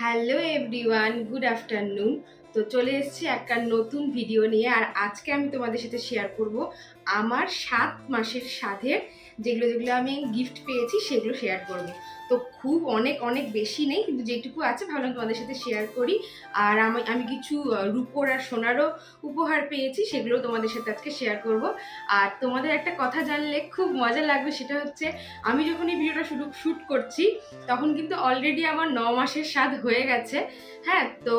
Hello everyone, good afternoon. তো চলে এসেছি একটা নতুন ভিডিও নিয়ে, আর আজকে আমি তোমাদের সাথে শেয়ার করব আমার সাত মাসের সাধের যেগুলো যেগুলো আমি গিফট পেয়েছি, সেগুলো শেয়ার করব। তো খুব অনেক অনেক বেশি নেই, কিন্তু যেটুকু আছে ভাবলাম তোমাদের সাথে শেয়ার করি। আর আমি আমি কিছু রূপোর আর সোনারও উপহার পেয়েছি, সেগুলো তোমাদের সাথে আজকে শেয়ার করব। আর তোমাদের একটা কথা জানলে খুব মজা লাগবে, সেটা হচ্ছে আমি যখন এই ভিডিওটা শুরু শ্যুট করছি, তখন কিন্তু অলরেডি আমার ন মাসের স্বাদ হয়ে গেছে। হ্যাঁ তো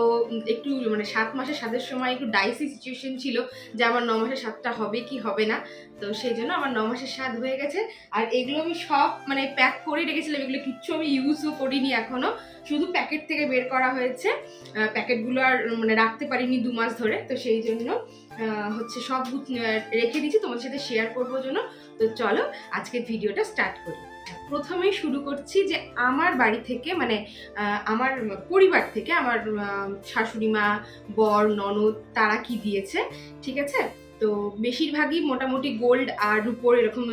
একটু মানে সাত মাসের স্বাদের সময় একটু ডাইসি সিচুয়েশন ছিল যে আমার ন মাসের স্বাদটা হবে কি হবে না। তো সেই জন্য আমার ন মাসের স্বাদ হয়ে গেছে। আর এগুলো আমি সব মানে প্যাক করে রেখেছিলাম, এগুলো কিচ্ছু আমি ইউজও করিনি এখনও শুধু প্যাকেট থেকে বের করা হয়েছে। প্যাকেটগুলো আর মানে রাখতে পারিনি দু মাস ধরে, তো সেই জন্য হচ্ছে সব রেখে দিয়েছি, তোমাদের সাথে শেয়ার করব জন্য। তো চলো, আজকের ভিডিওটা স্টার্ট করি। প্রথমেই শুরু করছি যে আমার বাড়ি থেকে মানে আমার পরিবার থেকে আমার শাশুড়ি মা, বর, ননদ, তারা কি দিয়েছে, ঠিক আছে? তো বেশিরভাগই মোটামুটি গোল্ড আর রুপোর এরকম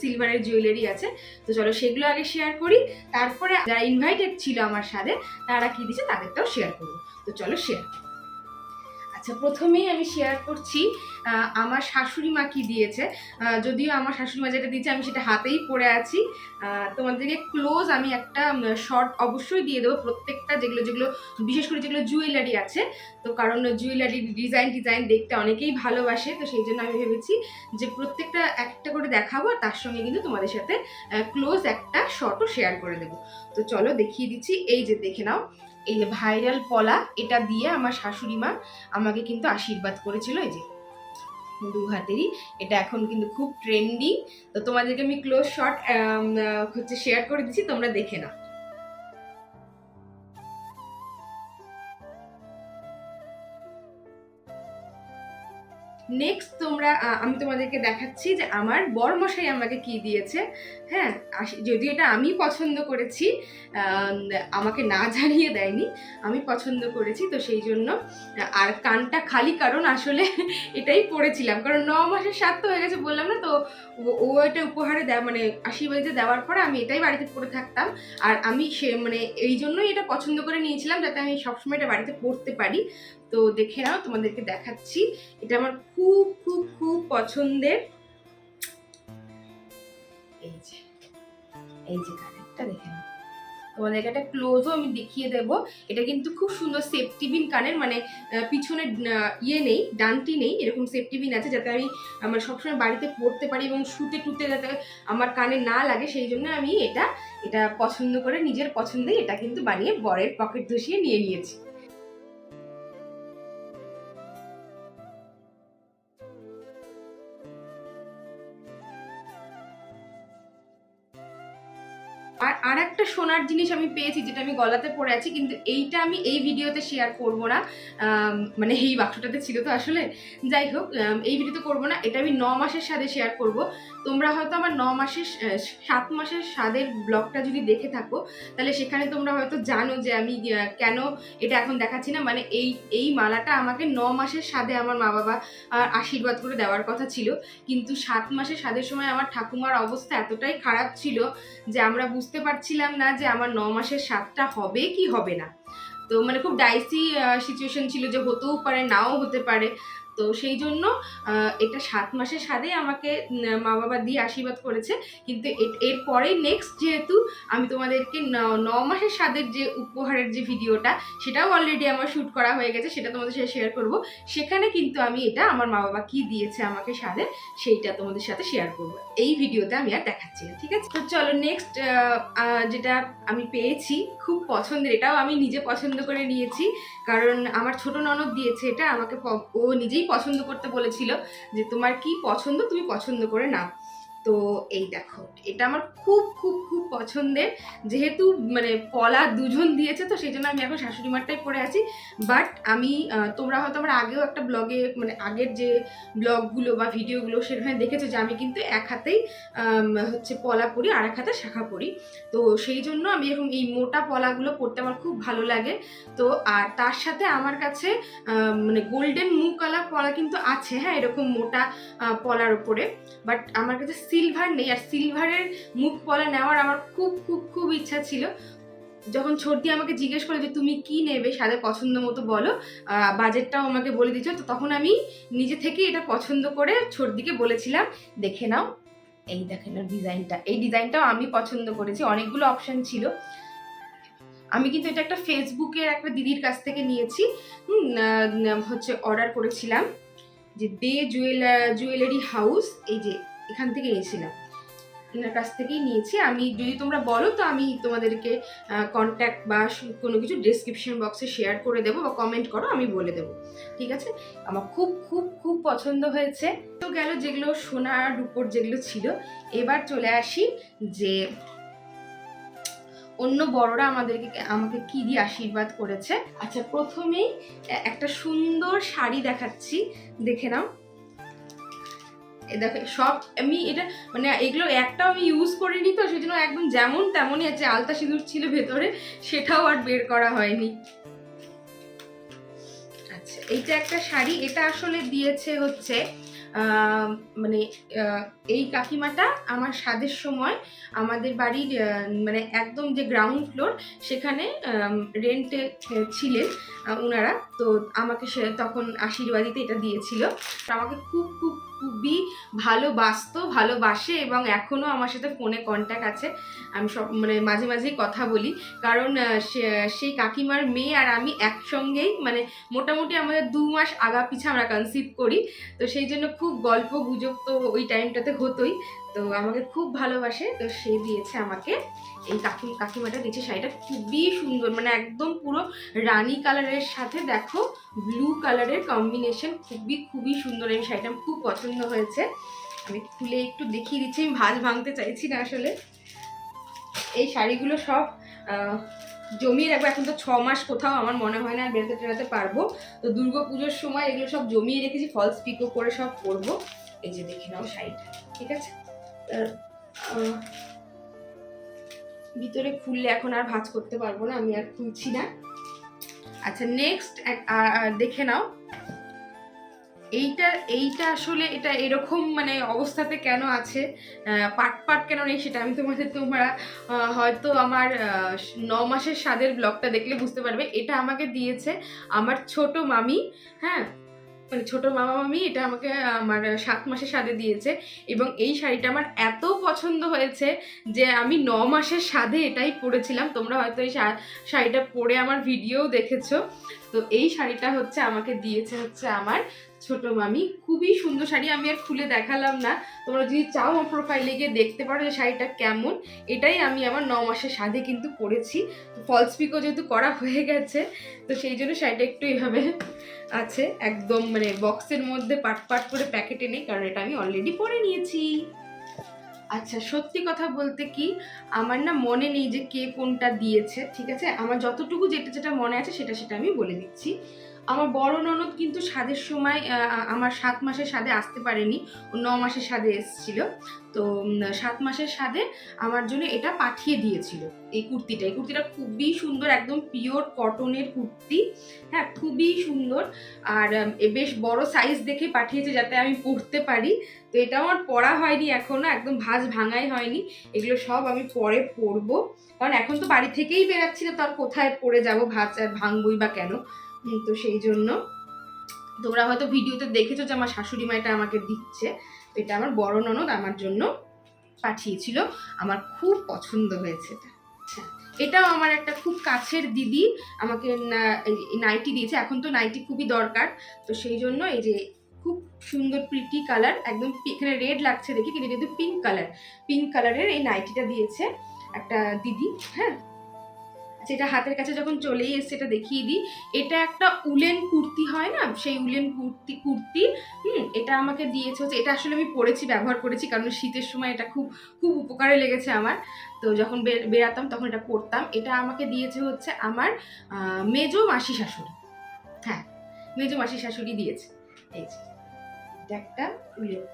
সিলভারের জুয়েলারি আছে। তো চলো সেগুলো আগে শেয়ার করি। তারপরে যারা ইনভাইটেড ছিল আমার সাথে, তারা কি দিচ্ছে তাদেরটাও শেয়ার করব। তো চলো শেয়ার আচ্ছা প্রথমেই আমি শেয়ার করছি আমার শাশুড়ি মা কি দিয়েছে। যদিও আমার শাশুড়ি মা যেটা দিয়েছে, আমি সেটা হাতেই পরে আছি। তোমাদেরকে ক্লোজ আমি একটা শর্ট অবশ্যই দিয়ে দেবো। প্রত্যেকটা যেগুলো যেগুলো, বিশেষ করে যেগুলো জুয়েলারি আছে। তো কারণ জুয়েলারি ডিজাইন ডিজাইন দেখতে অনেকেই ভালোবাসে, তো সেই জন্য আমি ভেবেছি যে প্রত্যেকটা একটা করে দেখাবো, আর তার সঙ্গে কিন্তু তোমাদের সাথে ক্লোজ একটা শর্টও শেয়ার করে দেবো। তো চলো দেখিয়ে দিচ্ছি, এই যে দেখে নাও। এই যে ভাইরাল পলা, এটা দিয়ে আমার শাশুড়ি মা আমাকে কিন্তু আশীর্বাদ করেছিল এই যে দু হাতেরই। এটা এখন কিন্তু খুব ট্রেন্ডিং তো তোমাদেরকে আমি ক্লোজ শট হচ্ছে শেয়ার করে দিচ্ছি, তোমরা দেখে নাও। নেক্সট তোমরা আমি তোমাদেরকে দেখাচ্ছি যে আমার বরমশাই আমাকে কি দিয়েছে। হ্যাঁ যদিও এটা আমি পছন্দ করেছি আমাকে না জানিয়ে দেয়নি, আমি পছন্দ করেছি, তো সেই জন্য আর কানটা খালি কারণ আসলে এটাই পড়েছিলাম। কারণ ন মাসের সাত তো হয়ে গেছে বললাম না, তো ও- ও এটা উপহারে দেয় মানে আশীর্বাদে দেওয়ার পরে আমি এটাই বাড়িতে পরে থাকতাম। আর আমি সে মানে এই জন্যই এটা পছন্দ করে নিয়েছিলাম, যাতে আমি সবসময় এটা বাড়িতে পড়তে পারি। তো দেখে নাও, তোমাদেরকে দেখাচ্ছি। এটা আমার খুব খুব খুব পছন্দের। এই যে এই যে কানেরটা দেখে নাও। তোমাদেরকে একটা ক্লোজও আমি দেখিয়ে দেবো। এটা কিন্তু খুব সুন্দর সেফটি বিন কানের মানে পিছনে ইয়ে নেই, ডানটি নেই, এরকম সেফটি বিন আছে যাতে আমি আমার সবসময় বাড়িতে পড়তে পারি এবং শুতে টুতে যাতে আমার কানে না লাগে, সেই জন্য আমি এটা এটা পছন্দ করে নিজের পছন্দেই এটা কিন্তু বানিয়ে বরের পকেট ধসিয়ে নিয়ে নিয়েছি। আর একটা সোনার জিনিস আমি পেয়েছি যেটা আমি গলাতে পরে আছি, কিন্তু এইটা আমি এই ভিডিওতে শেয়ার করব না। মানে এই বাক্সটাতে ছিল তো আসলে। যাই হোক এই ভিডিওতে করব না, এটা আমি ন মাসের সাথে শেয়ার করব। তোমরা হয়তো আমার ন মাসের সাত মাসের স্বাদের ব্লগটা যদি দেখে থাকো, তাহলে সেখানে তোমরা হয়তো জানো যে আমি কেন এটা এখন দেখাচ্ছি না। মানে এই এই মালাটা আমাকে ন মাসের স্বাদে আমার মা বাবা আশীর্বাদ করে দেওয়ার কথা ছিল। কিন্তু সাত মাসের স্বাদের সময় আমার ঠাকুমার অবস্থা এতটাই খারাপ ছিল যে আমরা বুঝতে পারছিলাম না যে আমার ন মাসের সাতটা হবে কি হবে না। তো মানে খুব ডাইসি সিচুয়েশন ছিল যে হতেও পারে, নাও হতে পারে। তো সেই জন্য এটা সাত মাসের স্বাদে আমাকে মা বাবা দিয়ে আশীর্বাদ করেছে। কিন্তু এরপরে নেক্সট যেহেতু আমি তোমাদেরকে ন- মাসের স্বাদের যে উপহারের যে ভিডিওটা, সেটাও অলরেডি আমার শ্যুট করা হয়ে গেছে, সেটা তোমাদের সাথে শেয়ার করব। সেখানে কিন্তু আমি এটা আমার মা বাবা কি দিয়েছে আমাকে স্বাদে সেইটা তোমাদের সাথে শেয়ার করব। এই ভিডিওতে আমি আর দেখাচ্ছি না, ঠিক আছে? তো চলো নেক্সট যেটা আমি পেয়েছি, খুব পছন্দের, এটাও আমি নিজে পছন্দ করে নিয়েছি। কারণ আমার ছোট ননদ দিয়েছে এটা, আমাকে ও নিজেই পছন্দ করতে বলেছিল যে তোমার কি পছন্দ তুমি পছন্দ করে নাও। তো এই দেখো, এটা আমার খুব খুব খুব পছন্দের। যেহেতু মানে পলা দুজন দিয়েছে, তো সেই জন্য আমি এখন শাশুড়ি মারটাই পরে আছি। বাট আমি তোমরা হয়তো আমার আগেও একটা ব্লগে মানে আগের যে ব্লগগুলো বা ভিডিওগুলো সেখানে দেখেছ যে আমি কিন্তু এক হাতেই হচ্ছে পলা পরি আর এক হাতে শাখা পরি। তো সেই জন্য আমি এরকম এই মোটা পলাগুলো পরতে আমার খুব ভালো লাগে। তো, আর তার সাথে আমার কাছে মানে গোল্ডেন মুখ মুকালা পলা কিন্তু আছে হ্যাঁ এরকম মোটা পলার উপরে। বাট আমার কাছে সিলভার নেই, আর সিলভারের মুখ পলা নেওয়ার আমার খুব খুব খুব ইচ্ছা ছিল। যখন ছর্দি আমাকে জিজ্ঞেস করে যে, তুমি কি নেবে সাথে পছন্দ মতো বলো? বাজেটটাও আমাকে বলে দিচ্ছ তো তখন আমি নিজে থেকে এটা পছন্দ করে ছর্দিকে বলেছিলাম, দেখে নাও। এই দেখেন ডিজাইনটা এই ডিজাইনটাও আমি পছন্দ করেছি। অনেকগুলো অপশান ছিল। আমি কিন্তু এটা একটা ফেসবুকের একটা দিদির কাছ থেকে নিয়েছি। হচ্ছে অর্ডার করেছিলাম যে, দে জুয়েল, জুয়েলারি হাউস। এই যে এখান থেকে নিয়েছিলাম এনার কাছ থেকেই নিয়েছি। আমি, যদি তোমরা বলো, তো আমি তোমাদেরকে কন্ট্যাক্ট বা কোনো কিছু ডেসক্রিপশন বক্সে শেয়ার করে দেবো বা কমেন্ট করো, আমি বলে দেবো। ঠিক আছে? আমার খুব খুব খুব পছন্দ হয়েছে। তো গেল যেগুলো সোনার উপর যেগুলো ছিল, এবার চলে আসি যে, অন্য বড়রা আমাদেরকে, আমাকে কি দিয়ে আশীর্বাদ করেছে। আচ্ছা প্রথমেই একটা সুন্দর শাড়ি দেখাচ্ছি, দেখে নাও। দেখো সব আমি এটা মানে এগুলো একটাও আমি ইউজ করিনি তো, সেজন্য একদম যেমন তেমনই আছে, আলতা সিঁদুর ছিল ভেতরে, সেটাও আর বের করা হয়নি। আচ্ছা এইটা একটা শাড়ি, এটা আসলে দিয়েছে হচ্ছে মানে এই কাকিমাটা আমার স্বাদের সময়, আমাদের বাড়ির মানে একদম যে গ্রাউন্ড ফ্লোর সেখানে রেন্টে ছিলেন ওনারা তো আমাকে সে তখন আশীর্বাদ দিতে এটা দিয়েছিল। আমাকে খুব খুব খুবই ভালোবাসত, ভালোবাসে এবং এখনও আমার সাথে ফোনে কন্ট্যাক্ট আছে। আমি সব মানে মাঝে মাঝেই কথা বলি। কারণ সেই কাকিমার মেয়ে আর আমি একসঙ্গেই মানে মোটামুটি আমাদের দু মাস আগা পিছা আমরা কনসিভ করি। তো সেই জন্য খুব গল্প গুজব তো ওই টাইমটাতে হতোই। তো আমাকে খুব ভালোবাসে, তো সে দিয়েছে আমাকে এই কাকি, কাকিমাটা দিয়েছে শাড়িটা। খুবই সুন্দর মানে একদম পুরো রানী কালারের সাথে দেখো ব্লু কালারের কম্বিনেশন খুবই খুবই সুন্দর এই শাড়িটা খুব পছন্দ হয়েছে। আমি খুলে একটু দেখিয়ে দিচ্ছি, আমি ভাজ ভাঙতে চাইছি না আসলে। এই শাড়িগুলো সব জমিয়ে রাখব, এখন তো ছ মাস কোথাও আমার মনে হয় না আর বেরোতে টেরোতে পারব। তো দুর্গা পুজোর সময় এগুলো সব জমিয়ে রেখেছি ফলস পিকো করে সব করব। এই যে দেখে নাও শাড়িটা, ঠিক আছে? আর, ভিতরে খুললে এখন আর ভাঁজ করতে পারব না আমি আর খুলছি না। আচ্ছা নেক্সট দেখে নাও। এইটা এইটা আসলে এটা এরকম মানে অবস্থাতে কেন আছে? পাট পাট কেন নেই সেটা আমি তোমাদের তোমরা হয়তো আমার ন মাসের স্বাদের ব্লগটা দেখলে বুঝতে পারবে। এটা আমাকে দিয়েছে আমার ছোট মামি হ্যাঁ? মানে ছোট মামা মামি এটা আমাকে আমার সাত মাসে স্বাদে দিয়েছে এবং এই শাড়িটা আমার এত পছন্দ হয়েছে যে আমি ন মাসের স্বাদে এটাই পরেছিলাম। তোমরা হয়তো এই শাড়িটা পরে আমার ভিডিও দেখেছ। তো এই শাড়িটা হচ্ছে আমাকে দিয়েছে হচ্ছে আমার ছোট মামি। খুবই সুন্দর শাড়ি, আমি আর খুলে দেখালাম না। তোমরা যদি চাও আমার প্রোফাইলে গিয়ে দেখতে পারো যে শাড়িটা কেমন। এটাই আমি আমার ন মাসের সাধে কিন্তু পরেছি। ফলস পিকও যেহেতু করা হয়ে গেছে, তো সেই জন্য শাড়িটা একটু এইভাবে আছে। একদম মানে বক্সের মধ্যে পাট পাট করে প্যাকেটে নেই, কারণ এটা আমি অলরেডি পরে নিয়েছি। আচ্ছা সত্যি কথা বলতে কি, আমার না মনে নেই যে কে কোনটা দিয়েছে, ঠিক আছে? আমার যতটুকু যেটা যেটা মনে আছে সেটা সেটা আমি বলে দিচ্ছি। আমার বড় ননদ কিন্তু স্বাদের সময় আমার সাত মাসের স্বাদে আসতে পারেনি। ন মাসের স্বাদে এসেছিল। তো সাত মাসের স্বাদে আমার জন্য এটা পাঠিয়ে দিয়েছিল, এই কুর্তিটা। এই কুর্তিটা খুবই সুন্দর, একদম পিওর কটনের কুর্তি। হ্যাঁ খুবই সুন্দর। আর বেশ বড় সাইজ দেখে পাঠিয়েছে যাতে আমি পরতে পারি। তো এটা আমার পরা হয়নি এখনও, একদম ভাজ ভাঙাই হয়নি। এগুলো সব আমি পরে পরবো। কারণ এখন তো বাড়ি থেকেই বেরাচ্ছি না, তো আর কোথায় পরে যাব, ভাঁজ, ভাঙবই বা কেন? তো সেই জন্য। তোমরা হয়তো ভিডিওতে দেখেছ যে আমার শাশুড়ি মা এটা আমাকে দিচ্ছে। তো এটা আমার বড় ননদ আমার জন্য পাঠিয়েছিল। আমার খুব পছন্দ হয়েছে এটা। আচ্ছা এটাও আমার একটা খুব কাছের দিদি আমাকে নাইটি দিয়েছে। এখন তো নাইটি খুবই দরকার। তো সেই জন্য এই যে খুব সুন্দর প্রিটি কালার একদম এখানে রেড লাগছে দেখি, কিন্তু যেহেতু পিঙ্ক কালার পিঙ্ক কালারের এই নাইটিটা দিয়েছে একটা দিদি হ্যাঁ? এটা হাতের কাছে যখন চলেই এসছে, এটা দেখিয়ে দিই। এটা একটা উলেন কুর্তি হয় না? সেই উলেন কুর্তি কুর্তি, হুম, এটা আমাকে দিয়েছে হচ্ছে, এটা আসলে আমি পরেছি, ব্যবহার করেছি, কারণ শীতের সময় এটা খুব খুব উপকারে লেগেছে আমার। তো যখন বেরাতাম তখন এটা পরতাম। এটা আমাকে দিয়েছে হচ্ছে আমার মেজো মাসি শাশুড়ি। হ্যাঁ মেজো মাসি শাশুড়ি দিয়েছে। এই যে, এটা একটা উলেন।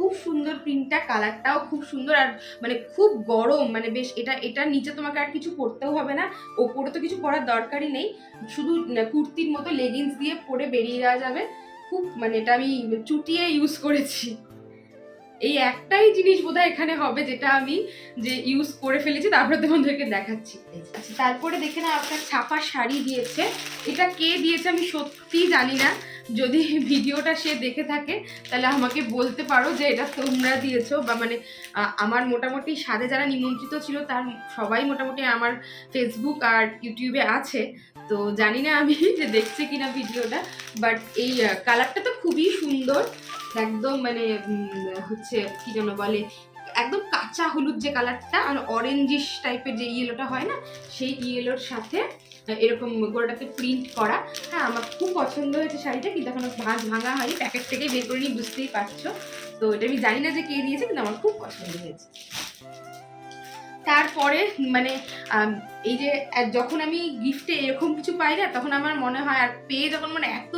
খুব সুন্দর প্রিন্টটা কালারটাও খুব সুন্দর আর মানে খুব গরম মানে বেশ এটা এটার নিচে তোমাকে আর কিছু পরতেও হবে না, ওপরে তো কিছু পরার দরকারই নেই, শুধু কুর্তির মতো লেগিংস দিয়ে পরে বেরিয়ে যাওয়া যাবে, খুব মানে এটা আমি চুটিয়ে ইউজ করেছি। এই একটাই জিনিস বোধহয় এখানে হবে যেটা আমি যে ইউজ করে ফেলেছি, তারপরে তোমাদেরকে দেখাচ্ছি। আচ্ছা তারপরে দেখে না আপনার ছাপা শাড়ি দিয়েছে, এটা কে দিয়েছে আমি সত্যিই জানি না যদি ভিডিওটা সে দেখে থাকে, তাহলে আমাকে বলতে পারো যে এটা তোমরা দিয়েছ বা মানে আমার মোটামুটি সাথে যারা নিমন্ত্রিত ছিল, তার সবাই মোটামুটি আমার ফেসবুক আর ইউটিউবে আছে। তো জানি না আমি যে দেখছে কিনা ভিডিওটা বাট এই কালারটা তো খুবই সুন্দর। একদম মানে হচ্ছে কি যেন বলে, একদম কাঁচা হলুদ যে কালারটা আর অরেঞ্জিশ টাইপের যে ইয়েলোটা হয় না, সেই ইয়েলোর সাথে এরকম গোড়াটাতে প্রিন্ট করা। হ্যাঁ আমার খুব পছন্দ হয়েছে শাড়িটা, কিন্তু এখন ভাঁজ ভাঙা হয়নি। প্যাকেট থেকে বের করে নিয়ে বুঝতেই পারছ। তো এটা আমি জানি না যে কে দিয়েছে, কিন্তু আমার খুব পছন্দ হয়েছে। তারপরে মানে এই যে যখন আমি গিফটে এরকম কিছু পাই না, তখন আমার মনে হয়, আর পেয়ে যখন মানে এত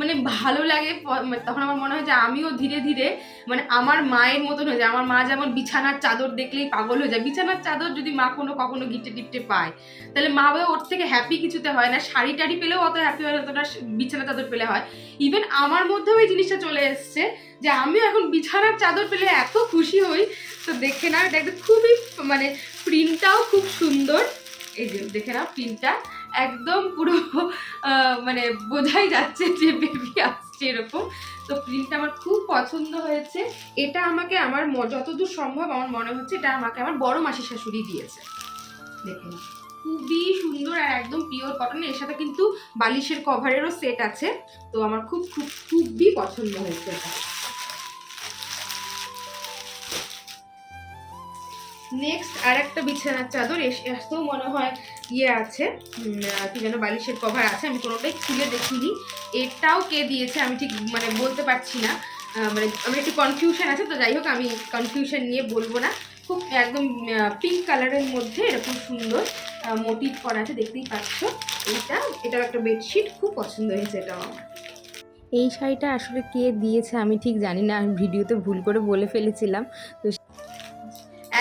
মানে ভালো লাগে মানে তখন আমার মনে হয় যে আমিও ধীরে ধীরে মানে আমার মায়ের মতন হয়ে যায় আমার মা যেমন বিছানার চাদর দেখলেই পাগল হয়ে যায়। বিছানার চাদর যদি মা কোনো কখনো গিফটে টিফটে পায়, তাহলে মা বাবা ওর থেকে হ্যাপি কিছুতে হয় না। শাড়ি টাড়ি পেলেও অত হ্যাপি হয় অতটা বিছানার চাদর পেলে হয়। ইভেন আমার মধ্যেও এই জিনিসটা চলে এসছে যে আমিও এখন বিছানার চাদর পেলে এত খুশি হই। তো দেখে না এটা একদম খুবই মানে প্রিন্টটাও খুব সুন্দর। এই যে দেখে নাও প্রিন্টটা একদম পুরো মানে বোঝাই যাচ্ছে যে বেবি আসছে এরকম। তো প্রিন্টটা আমার খুব পছন্দ হয়েছে। এটা আমাকে আমার যতদূর সম্ভব আমার মনে হচ্ছে এটা আমাকে আমার বড় মাসি শাশুড়ি দিয়েছে। দেখে খুবই সুন্দর আর একদম পিওর কটন এর সাথে কিন্তু বালিশের কভারেরও সেট আছে। তো আমার খুব খুব, খুবই পছন্দ হয়েছে এটা। নেক্সট আর একটা বিছানার চাদর এস- এসতেও মনে হয় ইয়ে আছে। কি যেন বালিশের কভার আছে, আমি কোনোটাই খুলে দেখিনি। এটাও কে দিয়েছে আমি ঠিক মানে বলতে পারছি না। মানে আমার একটু কনফিউশন আছে, তো যাই হোক, আমি কনফিউশন নিয়ে বলব না। খুব একদম পিঙ্ক কালারের মধ্যে এরকম সুন্দর মোটিভ করা আছে, দেখতেই পাচ্ছ। এইটা, এটাও একটা বেডশিট খুব পছন্দ হয়েছে এটাও আমার। এই শাড়িটা আসলে কে দিয়েছে আমি ঠিক জানি না, আমি ভিডিওতে ভুল করে বলে ফেলেছিলাম।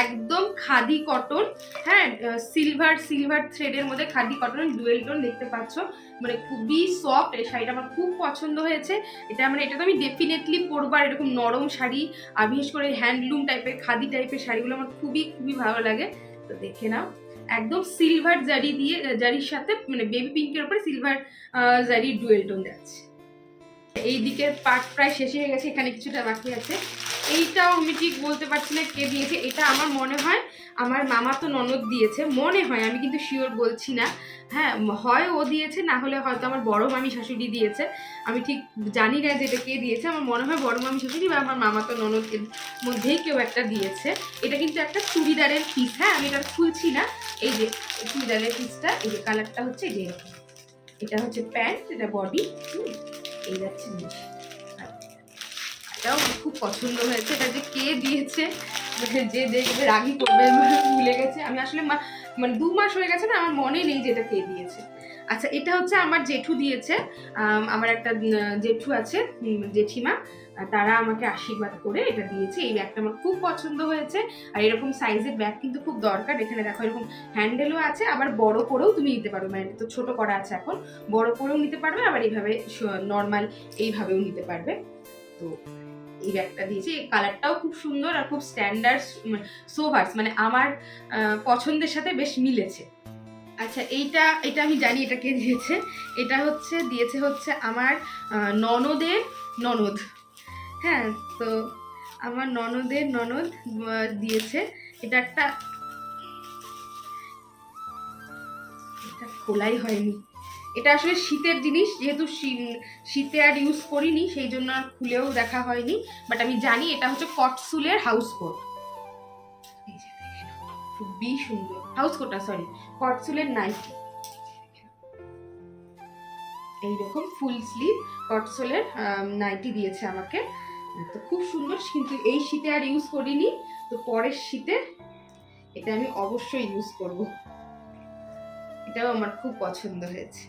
একদম খাদি কটন হ্যাঁ সিলভার সিলভার থ্রেডের মধ্যে খাদি কটন ডুয়েল টোন দেখতে পাচ্ছ। মানে খুবই সফট এই শাড়িটা আমার খুব পছন্দ হয়েছে। এটা মানে এটা তো আমি ডেফিনেটলি পরবো আর এরকম নরম শাড়ি, আর বিশেষ করে হ্যান্ডলুম টাইপের খাদি টাইপের শাড়িগুলো আমার খুবই খুবই ভালো লাগে। তো দেখে নাও। একদম সিলভার জারি দিয়ে জারির সাথে মানে বেবি পিঙ্কের উপরে সিলভার জারি ডুয়েল টোন যাচ্ছে এই দিকের পার্ট প্রায় শেষ হয়ে গেছে, এখানে কিছুটা বাকি আছে। এইটাও আমি ঠিক বলতে পারছি না কে দিয়েছে, এটা আমার মনে হয় আমার মামা তো ননদ দিয়েছে, মনে হয়, আমি কিন্তু শিওর বলছি না। হ্যাঁ হয় ও দিয়েছে, না হলে হয়তো আমার বড় মামি শাশুড়ি দিয়েছে। আমি ঠিক জানি না যে এটা কে দিয়েছে, আমার মনে হয় বড় মামি শাশুড়ি বা আমার মামা তো ননদের মধ্যেই কেউ একটা দিয়েছে। এটা কিন্তু একটা চুড়িদারের পিস হ্যাঁ আমি এটা খুলছি না। এই যে চুড়িদারের পিসটা এই যে কালারটা হচ্ছে যে এটা হচ্ছে প্যান্ট, এটা বডি এই যাচ্ছে নিচে আমার খুব পছন্দ হয়েছে। এটা যে কে দিয়েছে, যে দেখবে রাগি করবে মানে ভুলে গেছে। আমি আসলে মানে দু মাস হয়ে গেছে না, আমার মনে নেই যে এটা কে দিয়েছে। আচ্ছা এটা হচ্ছে আমার জেঠু দিয়েছে। আমার একটা জেঠু আছে জেঠিমা। তারা আমাকে আশীর্বাদ করে এটা দিয়েছে। এই ব্যাগটা আমার খুব পছন্দ হয়েছে। আর এরকম সাইজের ব্যাগ কিন্তু খুব দরকার। এখানে দেখো এরকম হ্যান্ডেলও আছে, আবার বড় করেও তুমি নিতে পারো। মানে তো ছোট করা আছে এখন। বড় করেও নিতে পারবে, আবার এইভাবে নর্মাল এইভাবেও নিতে পারবে। তো এই ব্যাগটা দিয়েছে। এই কালারটাও খুব সুন্দর আর খুব স্ট্যান্ডার্ড সোভার্স মানে আমার পছন্দের সাথে বেশ মিলেছে। আচ্ছা এইটা, এটা আমি জানি এটা কে দিয়েছে। এটা হচ্ছে, দিয়েছে হচ্ছে আমার ননদের ননদ। হ্যাঁ তো আমার ননদের ননদ দিয়েছে। এটা একটা, এটা খোলাই হয়নি। এটা আসলে শীতের জিনিস, যেহেতু শীতে আর ইউজ করিনি সেই জন্য আর খুলেও দেখা হয়নি। বাট আমি জানি এটা হচ্ছে কটসুলের হাউস কোট খুবই সুন্দর। হাউস কোটটা সরি কটসুলের নাইটি এইরকম ফুল স্লিভ কটসোলের নাইটি দিয়েছে আমাকে। তো খুব সুন্দর, কিন্তু এই শীতে আর ইউজ করিনি। তো পরের শীতে এটা আমি অবশ্যই ইউজ করব। এটাও আমার খুব পছন্দ হয়েছে।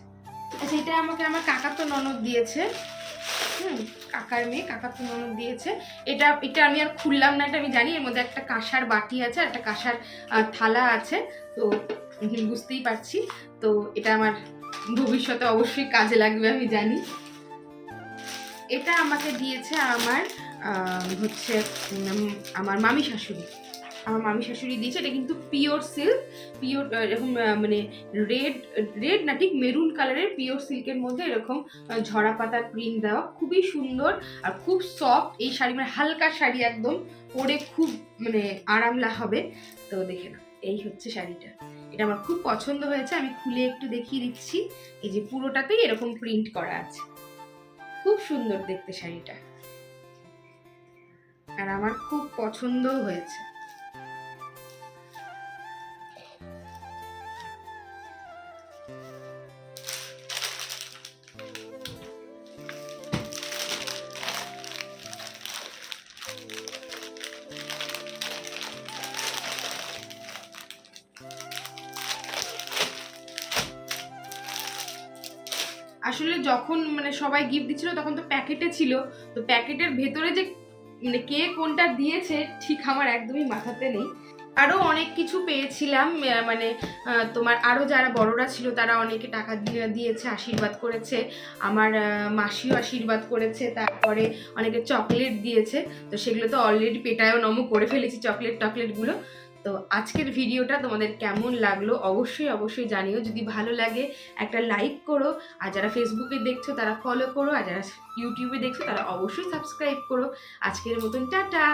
আচ্ছা এটা আমাকে আমার কাকাতো ননদ দিয়েছে। হুম, কাকার মেয়ে, কাকাতো ননদ দিয়েছে। এটা এটা আমি আর খুললাম না, এটা আমি জানি, এর মধ্যে একটা কাঁসার বাটি আছে একটা কাঁসার থালা আছে। তো বুঝতেই পারছি। তো, এটা আমার ভবিষ্যতে অবশ্যই কাজে লাগবে, আমি জানি। এটা আমাকে দিয়েছে আমার হচ্ছে আমার মামি শাশুড়ি। আমার মামি শাশুড়ি দিয়েছে, এটা কিন্তু পিওর সিল্ক পিওর এরকম মানে রেড রেড না ঠিক মেরুন কালারের পিওর সিল্কের মধ্যে এরকম ঝরা পাতার প্রিন্ট দেওয়া, খুবই সুন্দর আর খুব সফট এই শাড়ি মানে হালকা শাড়ি একদম, পরে খুব মানে আরামলা হবে, তো দেখে না এই হচ্ছে শাড়িটা। এটা আমার খুব পছন্দ হয়েছে, আমি খুলে একটু দেখিয়ে দিচ্ছি, এই যে পুরোটাতেই এরকম প্রিন্ট করা আছে। খুব সুন্দর দেখতে শাড়িটা। আর আমার খুব পছন্দও হয়েছে। সবাই গিফট দিচ্ছিল, তখন তো প্যাকেটে ছিল। তো প্যাকেটের ভেতরে যে মানে কে কোনটা দিয়েছে, ঠিক আমার একদমই মাথাতে নেই। আরও অনেক কিছু পেয়েছিলাম মানে তোমার আরও যারা বড়রা ছিল, তারা অনেকে টাকা দিয়ে দিয়েছে, আশীর্বাদ করেছে। আমার মাসিও আশীর্বাদ করেছে, তারপরে অনেকে চকলেট দিয়েছে। তো সেগুলো তো অলরেডি পেটায়ও নম করে ফেলেছি চকলেট টকলেটগুলো। তো আজকের ভিডিওটা তোমাদের কেমন লাগল অবশ্যই অবশ্যই জানিও। যদি ভালো লাগে, একটা লাইক করো। আর যারা ফেসবুকে দেখছ, তারা ফলো করো। আর যারা ইউটিউবে দেখছ, তারা অবশ্যই সাবস্ক্রাইব করো। আজকের মতন, টাটা!